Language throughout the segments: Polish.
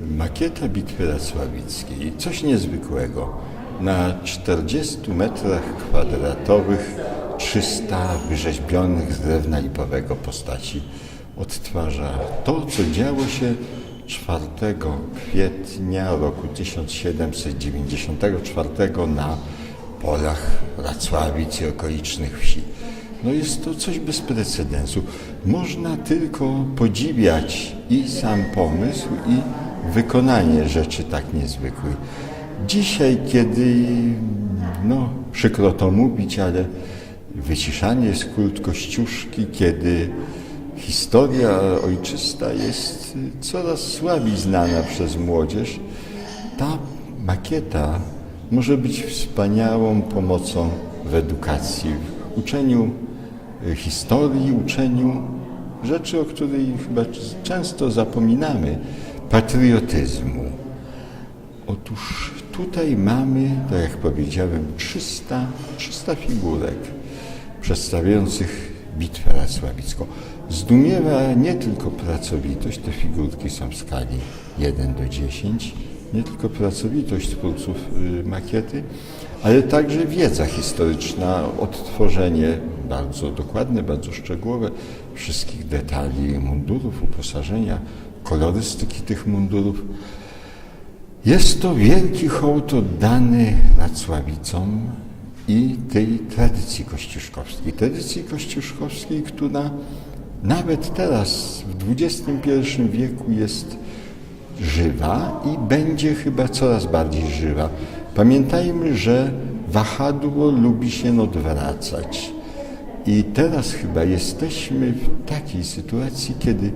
Makieta Bitwy Racławickiej. Coś niezwykłego. Na 40 metrach kwadratowych 300 wyrzeźbionych z drewna lipowego postaci odtwarza to, co działo się 4 kwietnia roku 1794 na polach Racławic i okolicznych wsi. No jest to coś bez precedensu. Można tylko podziwiać i sam pomysł, i wykonanie rzeczy tak niezwykłej. Dzisiaj, kiedy, no przykro to mówić, ale wyciszanie jest kult Kościuszki, kiedy historia ojczysta jest coraz słabiej znana przez młodzież, ta makieta może być wspaniałą pomocą w edukacji, w uczeniu e, historii, uczeniu rzeczy, o której chyba często zapominamy, patriotyzmu. Otóż tutaj mamy, tak jak powiedziałem, 300, 300 figurek przedstawiających bitwę racławicką. Zdumiewa nie tylko pracowitość, te figurki są w skali 1 do 10, nie tylko pracowitość twórców y, makiety, ale także wiedza historyczna, odtworzenie bardzo dokładne, bardzo szczegółowe wszystkich detali mundurów, uposażenia, kolorystyki tych mundurów. Jest to wielki hołd oddany Racławicom i tej tradycji kościuszkowskiej. Tradycji kościuszkowskiej, która nawet teraz w XXI wieku jest żywa i będzie chyba coraz bardziej żywa. Pamiętajmy, że wahadło lubi się odwracać. I teraz chyba jesteśmy w takiej sytuacji, kiedy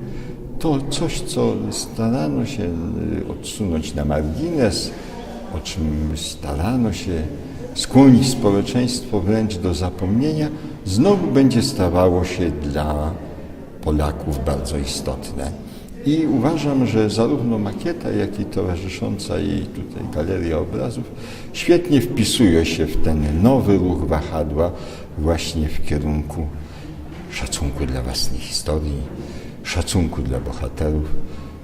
to coś, co starano się y, odsunąć na margines, o czym starano się skłonić społeczeństwo wręcz do zapomnienia, znowu będzie stawało się dla Polaków bardzo istotne. I uważam, że zarówno makieta, jak i towarzysząca jej tutaj galeria obrazów świetnie wpisuje się w ten nowy ruch wahadła właśnie w kierunku szacunku dla własnej historii, szacunku dla bohaterów,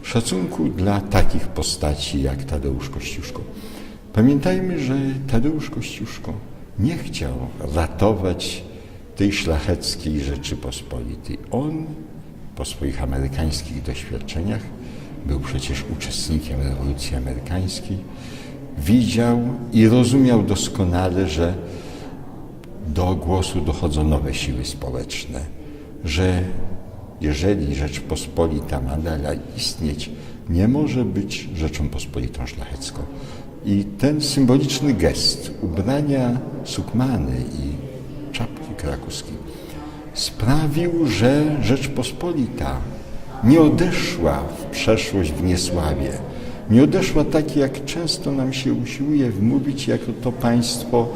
szacunku dla takich postaci jak Tadeusz Kościuszko. Pamiętajmy, że Tadeusz Kościuszko nie chciał ratować tej szlacheckiej Rzeczypospolitej. On po swoich amerykańskich doświadczeniach był przecież uczestnikiem rewolucji amerykańskiej, widział i rozumiał doskonale, że do głosu dochodzą nowe siły społeczne, że jeżeli Rzeczpospolita ma dalej istnieć, nie może być Rzeczą Pospolitą Szlachecką. I ten symboliczny gest ubrania sukmany i czapki krakuskiej sprawił, że Rzeczpospolita nie odeszła w przeszłość w niesławie. Nie odeszła tak, jak często nam się usiłuje wmówić, jako to państwo,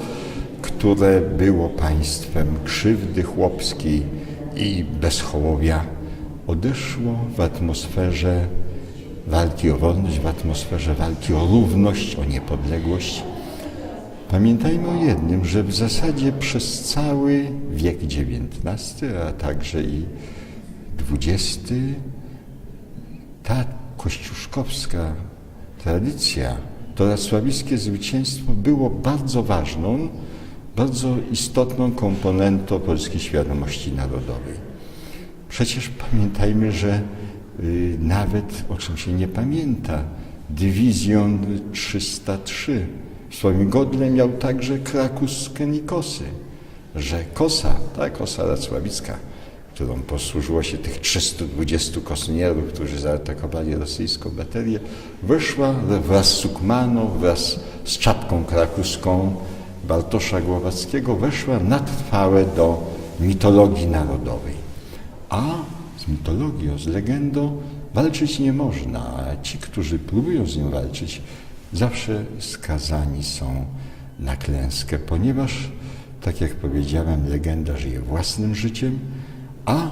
które było państwem krzywdy chłopskiej i bezchołowia. Odeszło w atmosferze walki o wolność, w atmosferze walki o równość, o niepodległość. Pamiętajmy o jednym, że w zasadzie przez cały wiek XIX, a także i XX, ta kościuszkowska tradycja, to racławickie zwycięstwo było bardzo ważną, bardzo istotną komponentą polskiej świadomości narodowej. Przecież pamiętajmy, że y, nawet o czym się nie pamięta, dywizjon 303 w swoim godle miał także krakuskę Nikosy, że kosa, ta kosa racławicka, którą posłużyło się tych 320 kosnierów, którzy zaatakowali rosyjską baterię, wyszła wraz z Sukmaną, wraz z czapką krakuską Bartosza Głowackiego, weszła na trwałe do mitologii narodowej. A z mitologią, z legendą walczyć nie można, a ci, którzy próbują z nią walczyć, zawsze skazani są na klęskę, ponieważ, tak jak powiedziałem, legenda żyje własnym życiem, a,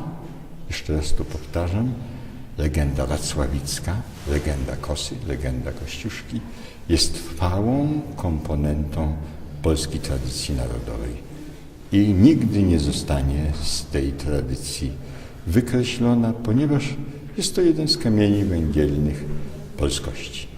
jeszcze raz to powtarzam, legenda racławicka, legenda Kosy, legenda Kościuszki jest trwałą komponentą polskiej tradycji narodowej i nigdy nie zostanie z tej tradycji wykreślona, ponieważ jest to jeden z kamieni węgielnych polskości.